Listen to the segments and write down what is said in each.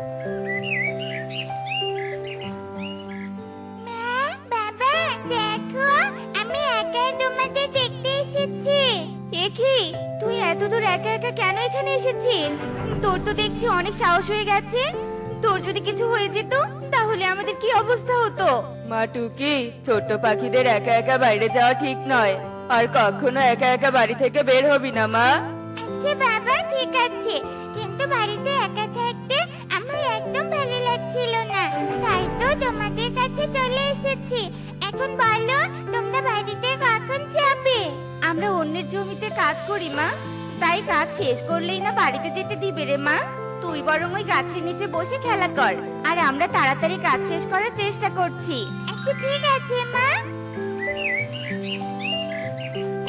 মা একা একা কেন এখানে এসেছিস? তোর তো দেখছি অনেক সাহস হয়ে গেছে। তোর যদি কিছু হয়ে যেত, তাহলে আমাদের কি অবস্থা হতো? মা টুকি, ছোট্ট পাখিদের একা একা বাইরে যাওয়া ঠিক নয়। আর কখনো একা একা বাড়ি থেকে বের হবি না, মা। কাজ করি মা। তাই কাজ শেষ করলেই না বাড়িতে যেতে দিবে রে মা। তুই বরং ওই গাছের নিচে বসে খেলা কর। আর আমরা তাড়াতাড়ি কাজ শেষ করার চেষ্টা করছি। আচ্ছা ঠিক আছে মা।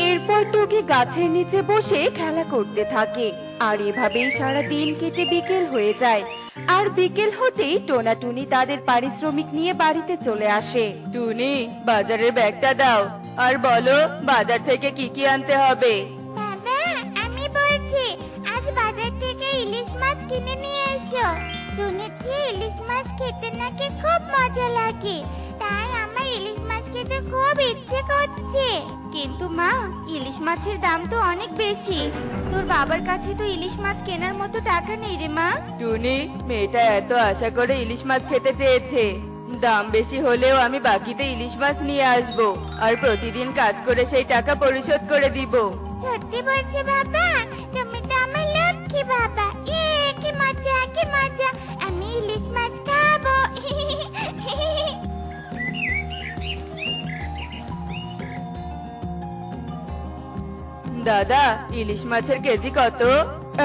এরপর টুকি গাছের নিচে বসে খেলা করতে থাকে। আর এভাবেই সারা দিন কেটে বিকেল হয়ে যায়। আর বিকেল হতেই টোনাটুনি তাদের পারিশ্রমিক নিয়ে বাড়িতে চলে আসে। টুনি বাজারের ব্যাগটা দাও। আর বলো বাজার থেকে কি কি আনতে হবে? বলছি আজ বাজার থেকে ইলিশ মাছ কিনে নিয়ে এসো। শুনেছি ইলিশ মাছ খেতে নাকি খুব মজা লাগে। তাই আমার ইলিশ মাছ খেতে খুব ইচ্ছে করছে। কিন্তু মা ইলিশ মাছের দাম তো অনেক বেশি। তোর বাবার কাছে তো ইলিশ মাছ কেনার মতো টাকা নেই রে মা। টুনি মেয়েটা এত আশা করে ইলিশ মাছ খেতে চেয়েছে। দাম বেশি হলেও আমি বাকিতে ইলিশ মাছ নিয়ে আসব আর প্রতিদিন কাজ করে সেই টাকা পরিশোধ করে দিব। সত্যি বলছি বাবা লক্ষ্মী বাবা ইয়ে কি মজা কি মজা আমি ইলিশ মাছ খাব দাদা ইলিশ মাছের কেজি কত?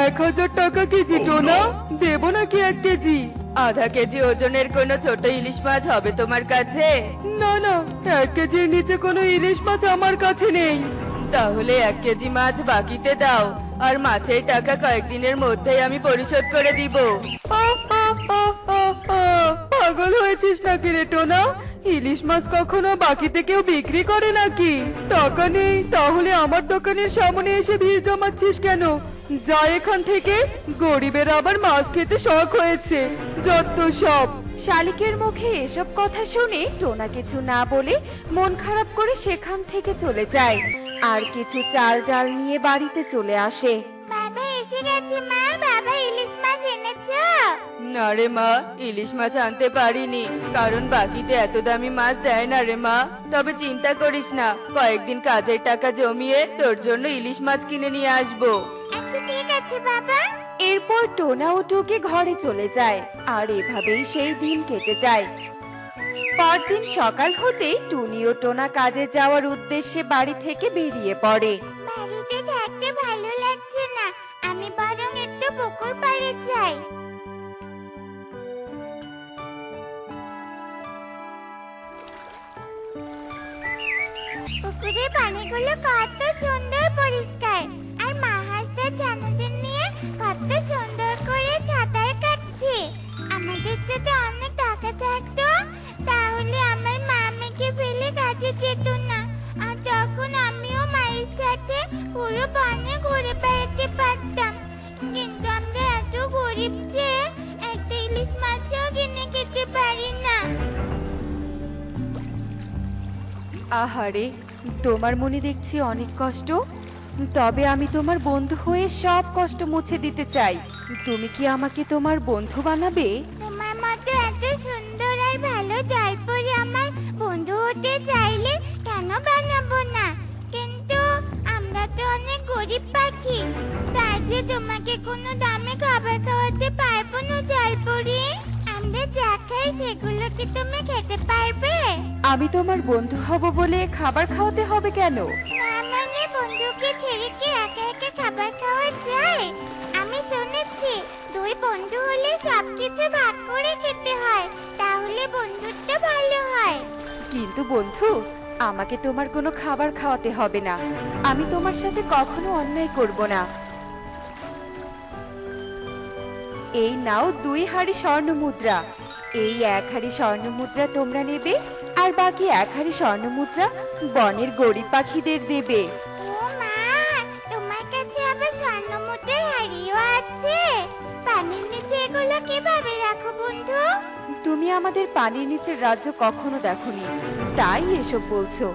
এক হাজার টাকা কেজি টোনা। দেবো নাকি এক কেজি? আধা কেজি ওজনের কোনো ছোট ইলিশ মাছ হবে তোমার কাছে? না না এক কেজির নিচে কোনো ইলিশ মাছ আমার কাছে নেই। তাহলে এক কেজি মাছ বাকিতে দাও। আর মাছের টাকা কয়েকদিনের মধ্যেই আমি পরিশোধ করে দিব। পাগল হয়েছিস নাকি রে টোনা? ইলিশ মাছ কখনো বাকিতে কেউ বিক্রি করে নাকি? টাকা নেই, তাহলে আমার দোকানের সামনে এসে ভিড় জমাচ্ছিস কেন? যা এখান থেকে, গরিবের আবার মাছ খেতে শখ হয়েছে, যত সব। শালিকের মুখে এসব কথা শুনে টোনা কিছু না বলে মন খারাপ করে সেখান থেকে চলে যায়। আর কিছু চাল ডাল নিয়ে বাড়িতে চলে আসে। বাবা এসে গেছে মা। বাবা ইলিশ মাছ এনেছো? না রে মা ইলিশ মাছ আনতে পারিনি। কারণ বাকিতে এত দামি মাছ দেয় না রে মা। তবে চিন্তা করিস না কয়েকদিন কাজের টাকা জমিয়ে তোর জন্য ইলিশ মাছ কিনে নিয়ে আসব। আচ্ছা ঠিক আছে বাবা। এরপর টোনা ও টুকে ঘরে চলে যায়, আর এভাবেই সেই দিন কেটে যায়। পরদিন সকাল হতেই টুনি ও টোনা কাজে যাওয়ার উদ্দেশ্যে বাড়ি থেকে বেরিয়ে পড়ে। বাড়িতে থাকতে ভালো লাগছে না, আমি বরং একটু পুকুর পাড়ে যাই। পুকুরের পানিগুলো কত সুন্দর পরিষ্কার, আর মা হাঁসটা জানুদের যদি অনেক টাকা থাকতো তাহলে আমার মা আমাকে ফেলে কাজে যেত না। আর তখন আমিও মায়ের সাথে পুরো বনে ঘুরে বেড়াতে পারতাম। কিন্তু আমরা এত গরিব যে একটা ইলিশ মাছও কিনে খেতে পারি না। আহারে তোমার মনে দেখছি অনেক কষ্ট। তবে আমি তোমার বন্ধু হয়ে সব কষ্ট মুছে দিতে চাই। তুমি কি আমাকে তোমার বন্ধু বানাবে? গরিব পাখি। তাই যে তোমাকে কোনো দামে খাবার খাওয়াতে পারব না জলপরি আমরা যা খাই সেগুলো কি তুমি খেতে পারবে? আমি তোমার বন্ধু হব বলে খাবার খাওয়াতে হবে কেন? না মানে বন্ধুকে ছেড়ে কি একা একা খাবার খাওয়া যায়? আমি শুনেছি দুই বন্ধু হলে সবকিছু ভাগ করে খেতে হয় তাহলে বন্ধুত্ব ভালো হয়। কিন্তু বন্ধু আমাকে তোমার কোনো খাবার খাওয়াতে হবে না। আমি তোমার সাথে কখনো অন্যায় করব না। এই নাও দুই হাড়ি স্বর্ণ মুদ্রা। এই এক হাড়ি স্বর্ণ মুদ্রা তোমরা নেবে আর বাকি এক হাড়ি স্বর্ণ মুদ্রা বনের গরিব পাখিদের দেবে। ও মা তোমার কাছে আবার স্বর্ণমুদ্রার হাড়িও আছে। পানির নিচে এগুলো কীভাবে রাখা বন্ধু? তুমি আমাদের পানির নিচের রাজ্য কখনো দেখোনি। তাই এসব বলছো।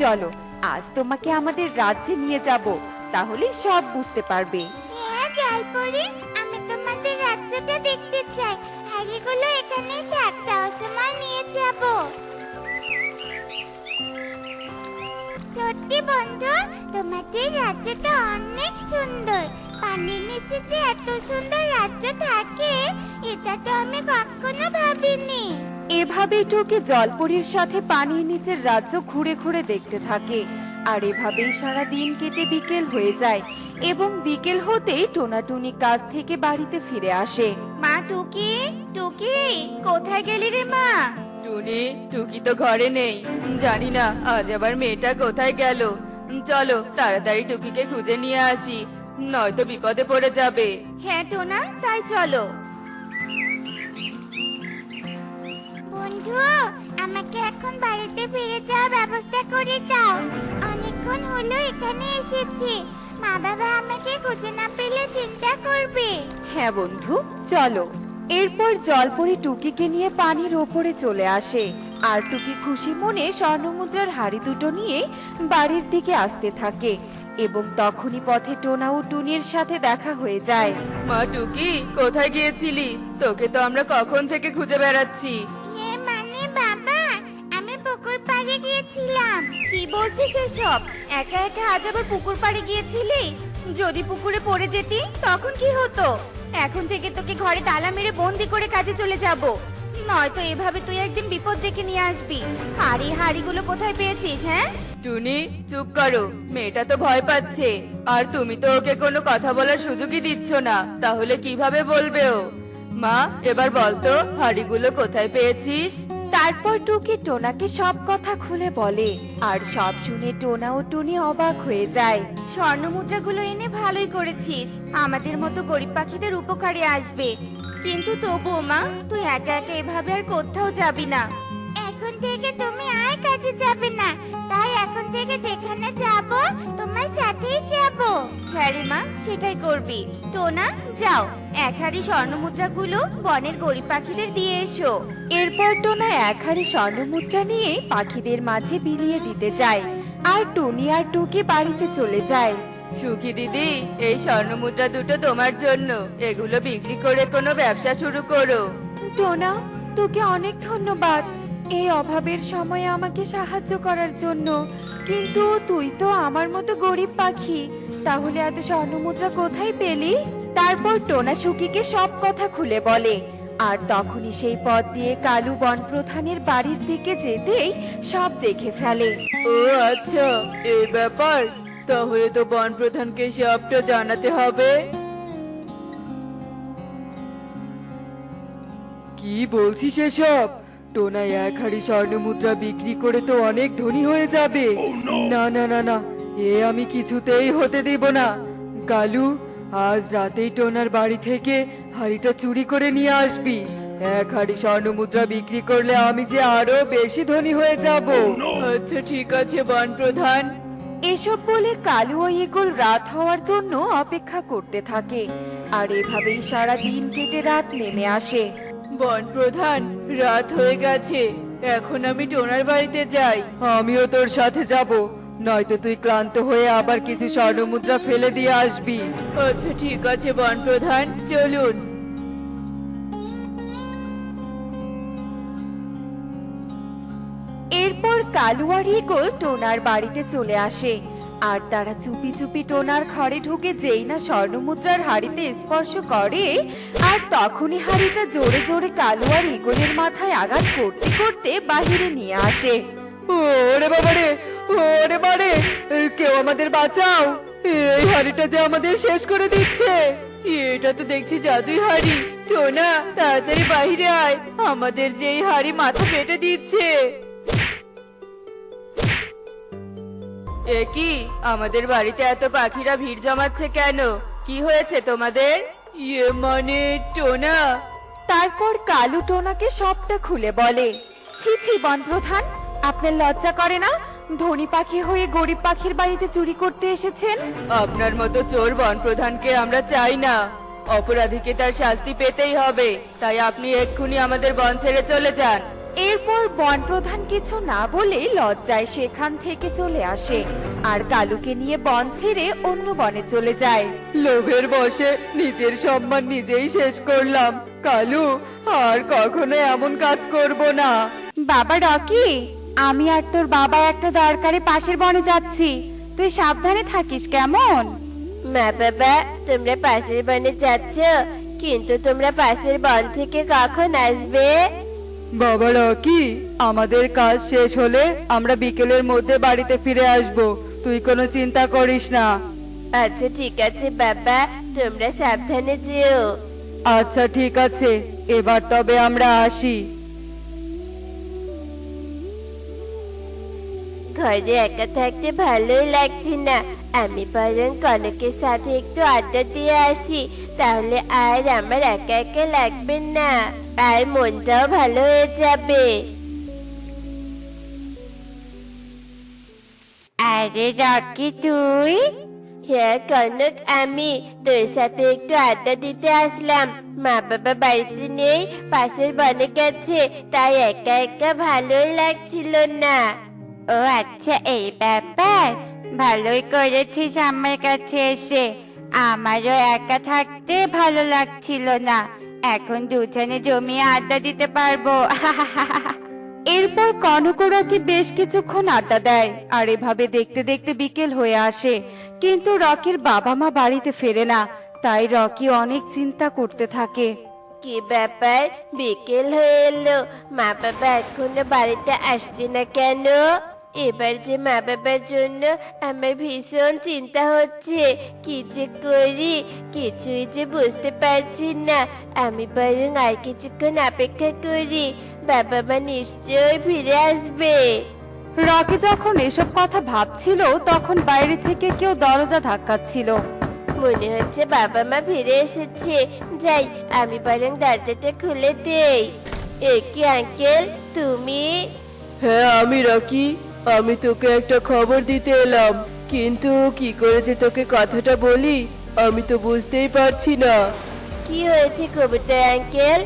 চলো, আজ তোমাকে আমাদের রাজ্যে নিয়ে যাব তাহলে সব বুঝতে পারবে। হ্যাঁ জলপরি আমি তোমাদের রাজ্যটা দেখতে চাই। হাড়িগুলো এখানে থাক তাও সময় নিয়ে যাব। সত্যি বন্ধু, তোমাদের রাজ্যটা অনেক সুন্দর। পানির নিচে যে এত সুন্দর রাজ্য থাকে, এটা তো আমি কখনো ভাবিনি। এভাবে টুকি জলপরীর সাথে পানির নিচের রাজ্য ঘুরে ঘুরে দেখতে থাকে। আর এভাবেই সারা দিন কেটে বিকেল হয়ে যায় এবং বিকেল হতেই টোনাটুনি কাজ থেকে বাড়িতে ফিরে আসে। মা টুকি টুকি কোথায় গেলি রে মা? টুনি টুকি তো ঘরে নেই। জানি না আজ আবার মেয়েটা কোথায় গেল। চলো তাড়াতাড়ি টুকিকে খুঁজে নিয়ে আসি নয়তো বিপদে পড়ে যাবে। হ্যাঁ টোনা তাই চলো। বন্ধু আমাকে এখন বাড়িতে ফিরে যাওয়ার ব্যবস্থা করে দাও। অনেকক্ষণ হলো এখানে এসেছি। মা বাবা আমাকে খুঁজে না পেলে চিন্তা করবে। হ্যাঁ বন্ধু চলো। এরপর জলপরি টুকিকে নিয়ে পানির ওপরে চলে আসে। আর টুকি খুশি মনে স্বর্ণমুদ্রার হাড়ি দুটো নিয়ে বাড়ির দিকে আসতে থাকে এবং তখনই পথে টোনা ও টুনির সাথে দেখা হয়ে যায়। মা টুকি কোথায় গিয়েছিলি? তোকে তো আমরা কখন থেকে খুঁজে বেড়াচ্ছি। গিয়েছিলাম কি বলছিস এসব? একা একা আজ আবার পুকুর পাড়ে গিয়েছিলি? যদি পুকুরে পড়ে যেতি, তখন কি হতো? এখন থেকে তোকে ঘরে তালা মেরে বন্দি করে কাজে চলে যাব। নয়তো এভাবে তুই একদিন বিপদ ডেকে নিয়ে আসবি। হাড়ি হাড়িগুলো কোথায় পেয়েছিস হ্যাঁ? টুনি, চুপ করো। মেয়েটা তো ভয় পাচ্ছে। আর তুমি তো ওকে কোনো কথা বলার সুযোগই দিচ্ছ না। তাহলে কীভাবে বলবে ও? মা, এবার বলতো হাড়িগুলো কোথায় পেয়েছিস? তারপর টুকি টোনাকে সব কথা খুলে বলে। আর সব শুনে টোনা ও টুনি অবাক হয়ে যায়। স্বর্ণ মুদ্রাগুলো এনে ভালোই করেছিস। আমাদের মতো গরিব পাখিদের উপকারে আসবে। কিন্তু তবুও মা, তুই একা একা এভাবে আর কোথাও যাবি না। থেকে তুমি আর কাজে যাবে না। তাই এখন থেকে যেখানে যাব তোমার সাথেই যাব। হ্যাঁ মা সেটাই করবি। তো না যাও। এক হাড়ি স্বর্ণ মুদ্রাগুলো বনের গরিব পাখিদের দিয়ে এসো। এরপর টোনা এক হাড়ি স্বর্ণমুদ্রা নিয়ে পাখিদের মাঝে বিলিয়ে দিতে যায় আর টুনি আর টুকি বাড়িতে চলে যায়। সুখী দিদি এই স্বর্ণমুদ্রা দুটো তোমার জন্য। এগুলো বিক্রি করে কোনো ব্যবসা শুরু করো। টোনা তোকে অনেক ধন্যবাদ। এই অভাবের সময়ে আমাকে সাহায্য করার জন্য। কিন্তু তুই তো আমার মতো গরিব পাখি। তাহলে এত স্বর্ণমুদ্রা কোথায় পেলি? তারপর টোনা সুকিকে সব কথা খুলে বলে। আর তখনই সেই পথ দিয়ে কালু বন প্রধানের বাড়ির দিকে যেতেই সব দেখে ফেলে। ও আচ্ছা এই ব্যাপার? তাহলে তো বন প্রধানকে সবটা জানাতে হবে। কি বলছিস এসব? টোনা এক হাড়ি স্বর্ণ মুদ্রা বিক্রি করে তো অনেক ধনী হয়ে যাবে। না না না না এ আমি কিছুতেই হতে দেব না। কালু আজ রাতেই টোনার বাড়ি থেকে হাড়িটা চুরি করে নিয়ে আসবি। এক হাড়ি স্বর্ণ মুদ্রা বিক্রি করলে আমি যে আরও বেশি ধনী হয়ে যাব। আচ্ছা ঠিক আছে বন প্রধান এসব বলে কালু ও ইগল রাত হওয়ার জন্য অপেক্ষা করতে থাকে। আর এভাবেই সারা দিন কেটে রাত নেমে আসে। বন প্রধান রাত হয়ে গেছে। এখন আমি টোনার বাড়িতে যাই। আমিও তোর সাথে যাব। নয়তো তুই ক্লান্ত হয়ে আবার কিছু স্বর্ণমুদ্রা ফেলে দিয়ে আসবি। আচ্ছা ঠিক আছে বন প্রধান চলুন। এরপর কালু আর ইগল টোনার বাড়িতে চলে আসে। আর তারা চুপি চুপি টোনার ঘরে ঢুকে যেই না স্বর্ণমুদ্রার হাড়িতে স্পর্শ করে, আর তখনই হাড়িটা জোরে জোরে কালো আর ইগলের মাথায় আঘাত করতে করতে বাহিরে নিয়ে আসে। ওরে বাবা রে ওরে বারে কেউ আমাদের বাঁচাও। এই হাড়িটা যে আমাদের শেষ করে দিচ্ছে। এটা তো দেখছি জাদুই হাড়ি। টোনা, তাড়াতাড়ি বাহিরে আয়। আমাদের যে এই হাড়ি মাথা পেটে দিচ্ছে। এ কি? আমাদের বাড়িতে এত পাখিরা ভিড় জমাচ্ছে কেন? কি হয়েছে তোমাদের? ইয়ে মানে টোনা? তারপর কালু টোনাকে সবটা খুলে বলে ছি ছি বন প্রধান আপনার লজ্জা করে না? ধনী পাখি হয়ে গরিব পাখির বাড়িতে চুরি করতে এসেছেন? আপনার মতো চোর বন প্রধানকে আমরা চাই না। অপরাধীকে তার শাস্তি পেতেই হবে। তাই আপনি এক্ষুনি আমাদের বন ছেড়ে চলে যান। এরপর বন প্রধান কিছু না বলে লজ্জায় সেখান থেকে চলে আসে। আর কালুকে নিয়ে বন ছেড়ে অন্য বনে চলে যায়। লোভের বসে নিজের সম্মান নিজেই শেষ করলাম। কালু আর কখনো এমন কাজ করব না। বাবা রকি আমি আর তোর বাবা একটা দরকারে পাশের বনে যাচ্ছি। তুই সাবধানে থাকিস কেমন? মা বাবা তোমরা পাশের বনে যাচ্ছ কিন্তু তোমরা পাশের বন থেকে কখন আসবে? বাবা রকি আমাদের কাজ শেষ হলে আমরা বিকেলের মধ্যে বাড়িতে ফিরে আসব। তুই কোনো চিন্তা করিস না। আচ্ছা ঠিক আছে বাবা। তোমরা সাবধানে যেও। আচ্ছা ঠিক আছে। এবার তবে আমরা আসি। ঘরে একা থাকতে ভালোই লাগছে না। আমি বরং কনকের সাথে একটু আড্ডা দিয়ে আসি। তাহলে আর আমার একা একা লাগবে না। আর মনটাও ভালো হয়ে যাবে। আরে রকি তুই? হ্যাঁ কনক, আমি তোর সাথে একটু আড্ডা দিতে আসলাম। মা বাবা বাড়িতে নেই, পাশের বনে গেছে, তাই একা একা ভালোই লাগছিল না। ও আচ্ছা এই ব্যাপার। ভালোই করেছিস আমার কাছে এসে। আমারও একা থাকতে ভালো লাগছিল না। এখন দুজনে জমিয়ে আড্ডা দিতে পারব। এরপর কনক রকি বেশ কিছুক্ষণ আড্ডা দেয় আর এভাবে দেখতে দেখতে বিকেল হয়ে আসে। কিন্তু রকির বাবা মা বাড়িতে ফেরে না, তাই রকি অনেক চিন্তা করতে থাকে। কি ব্যাপার? বিকেল হয়ে এলো। মা বাবা এখনও বাড়িতে আসছে না কেন? এবার যে মা বাবার জন্য আমার ভীষণ চিন্তা হচ্ছে কি যে করি? কিছুই যে বুঝতে পারছি না। আমি বরং আর কিছুক্ষণ অপেক্ষা করি বাবা মা নিশ্চয়ই ফিরে আসবে। রকি যখন এসব কথা ভাবছিল তখন বাইরে থেকে কেউ দরজা ধাক্কাচ্ছিল। মনে হচ্ছে বাবা মা ফিরে এসেছে। যাই আমি বরং দরজাটা খুলে দেই। এ কি আঙ্কেল তুমি? হ্যাঁ আমি রকি। আমি তোকে একটা খবর দিতে এলাম। কিন্তু কি করে যে তোকে কথাটা বলি আমি তো বুঝতেই পারছি না। কি হয়েছে কবুতর অ্যাঙ্কেল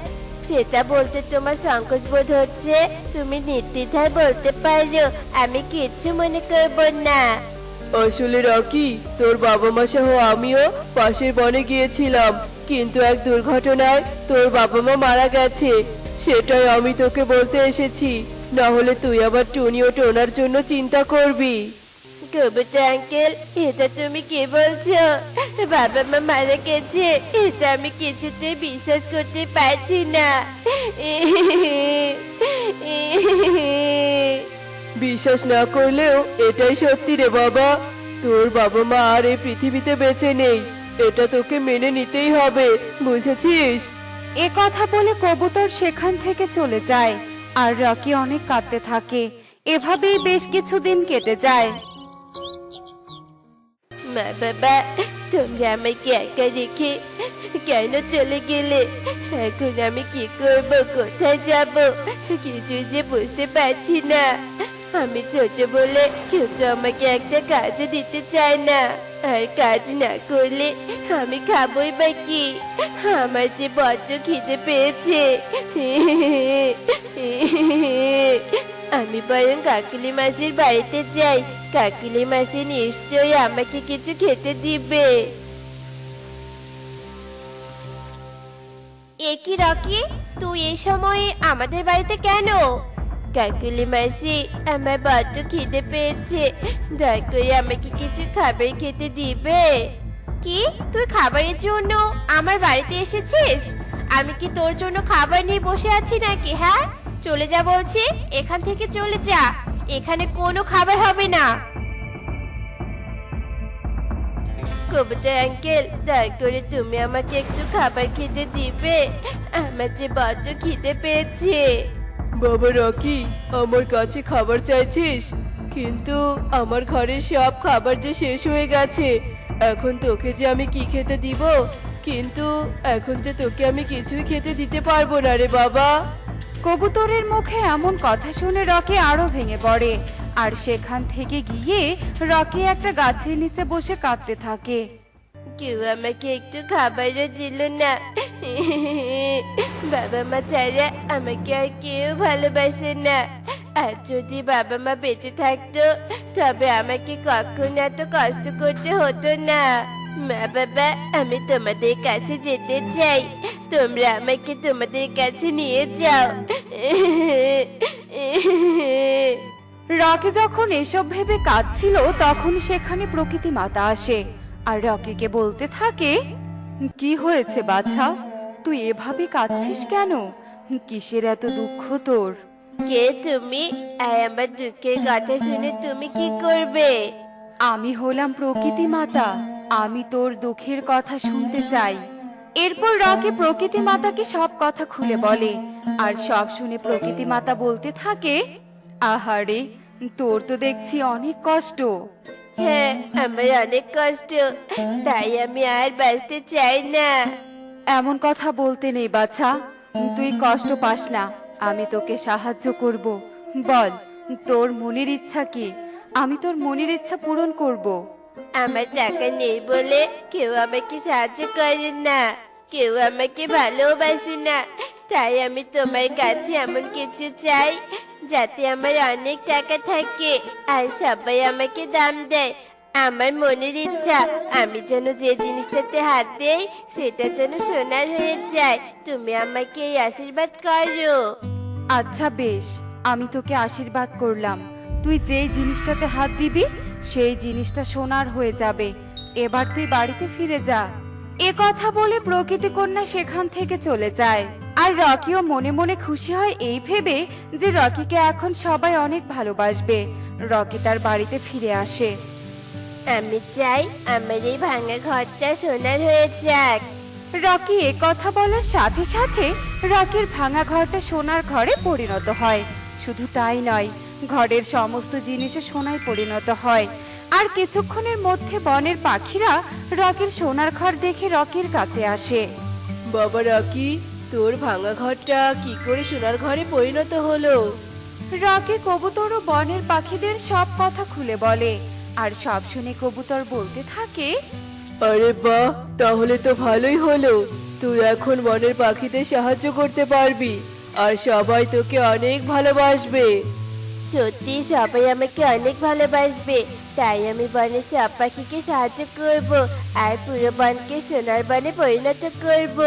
সেটা বলতে তোমার সংকোচ বোধ হচ্ছে। তুমি নির্দ্বিধায় বলতে পারো আমি কিচ্ছু মনে করব না। আসলে রকি তোর বাবা মা সহ আমিও পাশের বনে গিয়েছিলাম। কিন্তু এক দুর্ঘটনায় তোর বাবা মা মারা গেছে। সেটাই আমি তোকে বলতে এসেছি। না হলে তুই আবার টুনি ও টোনার জন্য চিন্তা করবি। কবুতর আঙ্কেল এটা তুমি কি বলছো? বাবা মা মারা গেছে এটা আমি কিছুতে বিশ্বাস করতে পারছি না। বিশ্বাস না করলেও এটাই সত্যি রে বাবা। তোর বাবা মা আর এই পৃথিবীতে বেঁচে নেই এটা তোকে মেনে নিতেই হবে বুঝেছিস? এ কথা বলে কবুতর সেখান থেকে চলে যায়। আর রকি অনেক কাঁদতে থাকে। এভাবেই বেশ কিছুদিন কেটে যায়। মা আমাকে একা রেখে কেন চলে গেলে? এখন আমি কি করব? কোথায় যাব? কিছুই যে বুঝতে পারছি না। আমি ছোট বলে কেউ তো আমাকে একটা কাজও দিতে চায় না। আর কাজ না করলে আমি খাবই বা কি? আমার যে বড্ড খিদে পেয়েছে। আমি বরং কাকুলি মাসির বাড়িতে যাই। কাকুলি মাসি নিশ্চয়ই আমাকে কিছু খেতে দিবে। এ কি রকি? তুই এই সময়ে আমাদের বাড়িতে কেন? কাকুলি মাসি আমার বড্ড খিদে পেয়েছে দয়া করে আমাকে কিছু খাবার খেতে দিবে কি তুই খাবারের জন্য আমার বাড়িতে এসেছিস আমি কি তোর জন্য খাবার নিয়ে বসে আছি নাকি হ্যাঁ চলে যা বলছি এখান থেকে চলে যা এখানে কোনো খাবার হবে না কবিতা আঙ্কেল দয়া করে তুমি আমাকে একটু খাবার খেতে দিবে আমার যে বড্ড খিদে পেয়েছে বাবা রকি, আমার কাছে খাবার চাইছিস? কিন্তু আমার ঘরের সব খাবার যে শেষ হয়ে গেছে। এখন তোকে যে আমি কি খেতে দিব? কিন্তু এখন যে তোকে আমি কিছুই খেতে দিতে পারব না রে বাবা। কবুতরের মুখে এমন কথা শুনে রকি আরও ভেঙে পড়ে। আর সেখান থেকে গিয়ে রকি একটা গাছের নিচে বসে কাঁদতে থাকে। কেউ আমাকে একটু খাবারও দিল না। বাবা মা ছাড়া আমাকে আর কেউ ভালোবাসে না। আর যদি বাবা মা বেঁচে থাকতো, তবে আমাকে কখনো এত কষ্ট করতে হতো না। মা বাবা, আমি তোমাদের কাছে যেতে চাই। তোমরা আমাকে তোমাদের কাছে নিয়ে যাও। রকি যখন এসব ভেবে কাঁদছিল, তখন সেখানে প্রকৃতি মাতা আসে। আর রকিকে বলতে থাকে কি হয়েছে বাছা? তুই এভাবে কাঁদছিস কেন? কিসের এত দুঃখ তোর? কে তুমি? আর আমার দুঃখের কথা শুনে তুমি কি করবে? আমি হলাম প্রকৃতি মাতা আমি তোর দুঃখের কথা শুনতে চাই। এরপর রকি প্রকৃতি মাতাকে সব কথা খুলে বলে আর সব শুনে প্রকৃতি মাতা বলতে থাকে আহারে তোর তো দেখছি অনেক কষ্ট। হ্যাঁ আমার অনেক কষ্ট। তাই আমি আর বাঁচতে চাই না। এমন কথা বলতে নেই বাছা। তুই কষ্ট পাস না। আমি তোকে সাহায্য করব। বল তোর মনের ইচ্ছা কি? আমি তোর মনের ইচ্ছা পূরণ করব। আমার টাকা নেই বলে কেউ আমাকে সাহায্য করে না। কেউ আমাকে ভালোবাসে না। তাই আমি তোমার কাছে এমন কিছু চাই যাতে আমার অনেক টাকা থাকে, আর সবাই আমাকে দাম দেয়। আমার মনের ইচ্ছা, আমি যেন যে জিনিসটাতে হাত দেই, সেটা যেন সোনার হয়ে যায়। তুমি আমাকে এই আশীর্বাদ করো। আচ্ছা বেশ, আমি তোকে আশীর্বাদ করলাম। তুই যেই জিনিসটাতে হাত দিবি, সেই জিনিসটা সোনার হয়ে যাবে। এবার তুই বাড়িতে ফিরে যা। এ কথা বলে প্রকৃতি কন্যা সেখান থেকে চলে যায়। আর রকিও মনে মনে খুশি হয় এই ভেবে যে রকিকে এখন সবাই অনেক ভালোবাসবে। রকি তার বাড়িতে ফিরে আসে। আমি চাই আমার এই ভাঙা ঘরটা সোনার হয়ে যাক। রকি এ কথা বলার সাথে সাথে রকির ভাঙা ঘরটা সোনার ঘরে পরিণত হয়। শুধু তাই নয় ঘরের সমস্ত জিনিসও সোনায় পরিণত হয়। আর কিছুক্ষণের মধ্যে বনের পাখিরা রকির সোনার ঘর দেখে রকির কাছে আসে। বাবা রকি তোর ভাঙা ঘরটা কি করে সোনার ঘরে পরিণত হলো? রকি কবুতর ও বনের পাখিদের সব কথা খুলে বলে আর সব শুনে কবুতর বলতে থাকে আরে বাহ তাহলে তো ভালোই হলো। তুই এখন বনের পাখিদের সাহায্য করতে পারবি আর সবাই তোকে অনেক ভালোবাসবে। সত্যি সবাই আমাকে অনেক ভালোবাসবে তাই আমি বনের সব পাখিকে সাহায্য করব আর পুরো বনকে সোনার বনে পরিণত করব।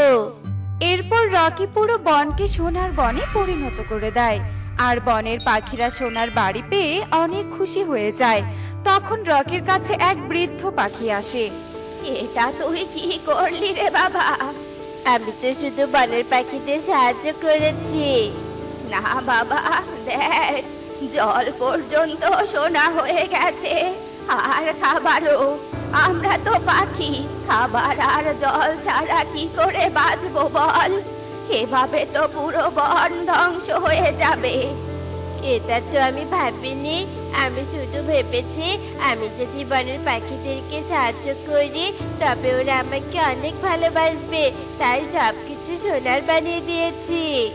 এরপর রকি পুরো বনকে সোনার বনে পরিণত করে দেয়। আর বনের পাখিরা সোনার বাড়ি পেয়ে অনেক খুশি হয়ে যায়। তখন রকির কাছে এক বৃদ্ধ পাখি আসে। এটা তুই কি করলি রে বাবা? আমি তো শুধু বনের পাখিদের সাহায্য করেছি। না বাবা, দেখ, জল পর্যন্ত সোনা হয়ে গেছে। আর খাবারও। আমরা তো পাখি খাবার আর জল ছাড়া কি করে বাঁচবো বল? এভাবে তো পুরো বন ধ্বংস হয়ে যাবে। এটা তো আমি ভাবিনি। আমি শুধু ভেবেছি আমি যদি বনের পাখিদেরকে সাহায্য করি তবে ওরা আমাকে অনেক ভালোবাসবে। তাই সব কিছু সোনার বানিয়ে দিয়েছি।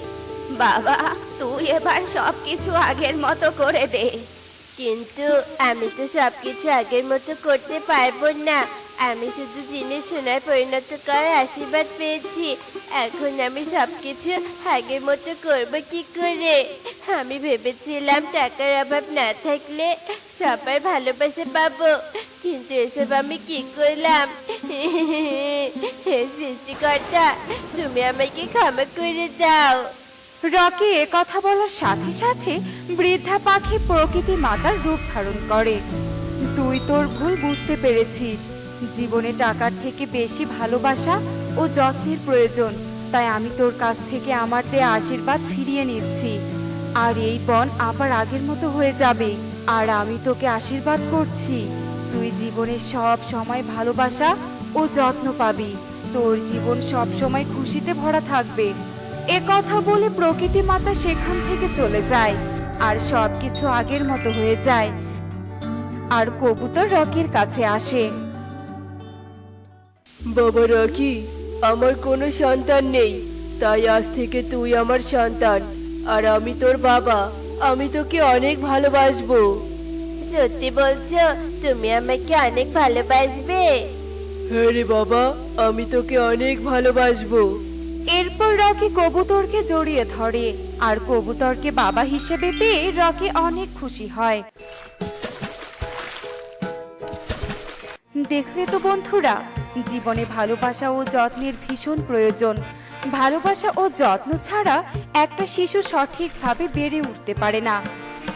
বাবা তুই এবার সব কিছু আগের মতো করে দে। কিন্তু আমি তো সবকিছু আগের মতো করতে পারব না। আমি শুধু জিনিস সোনার পরিণত করার আশীর্বাদ পেয়েছি। এখন আমি সবকিছু আগের মতো করব কি করে? আমি ভেবেছিলাম টাকার অভাব না থাকলে সবাই ভালোবাসা পাবো। কিন্তু এসব আমি কি করলাম? হে সৃষ্টিকর্তা, তুমি আমাকে ক্ষমা করে দাও। রকি কথা বলার সাথে সাথে বৃদ্ধা পাখি প্রকৃতি মাতার রূপ ধারণ করে। তুই তোর ভুল বুঝতে পেরেছিস। জীবনে টাকার থেকে বেশি ভালোবাসা ও যত্নের প্রয়োজন। তাই আমি তোর কাছ থেকে আমার দেয়া আশীর্বাদ ফিরিয়ে নিচ্ছি। আর এই বন আবার আগের মতো হয়ে যাবে। আর আমি তোকে আশীর্বাদ করছি। তুই জীবনে সব সময় ভালোবাসা ও যত্ন পাবি। তোর জীবন সব সময় খুশিতে ভরা থাকবে। এ কথা বলে প্রকৃতি মাতা সেখান থেকে চলে যায় আর সবকিছু আগের মতো হয়ে যায়। আর কবুতর রকির কাছে আসে। বাবা রকি আমার কোনো সন্তান নেই তাই আজ থেকে তুই আমার সন্তান আর আমি তোর বাবা আমি তোকে অনেক ভালোবাসবো। সত্যি বলছো তুমি আমাকে অনেক ভালোবাসবে। হ্যাঁ রে বাবা আমি তোকে অনেক ভালোবাসবো। এরপর রকি কবুতরকে জড়িয়ে ধরে। আর কবুতরকে বাবা হিসেবে পেয়ে রকি অনেক খুশি হয়। দেখলে তো বন্ধুরা, জীবনে ভালোবাসা ও যত্নের ভীষণ প্রয়োজন। ভালোবাসা ও যত্ন ছাড়া একটা শিশু সঠিকভাবে বেড়ে উঠতে পারে না।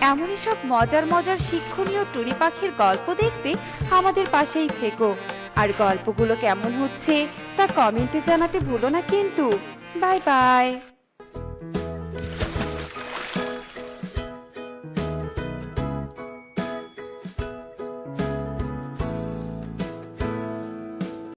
এমনই সব মজার মজার শিক্ষণীয় টুনি পাখির গল্প দেখতে আমাদের পাশেই থেকো। আর গল্পগুলো কেমন হচ্ছে? তা কমেন্টে জানাতে ভুলো না কিন্তু। Bye bye.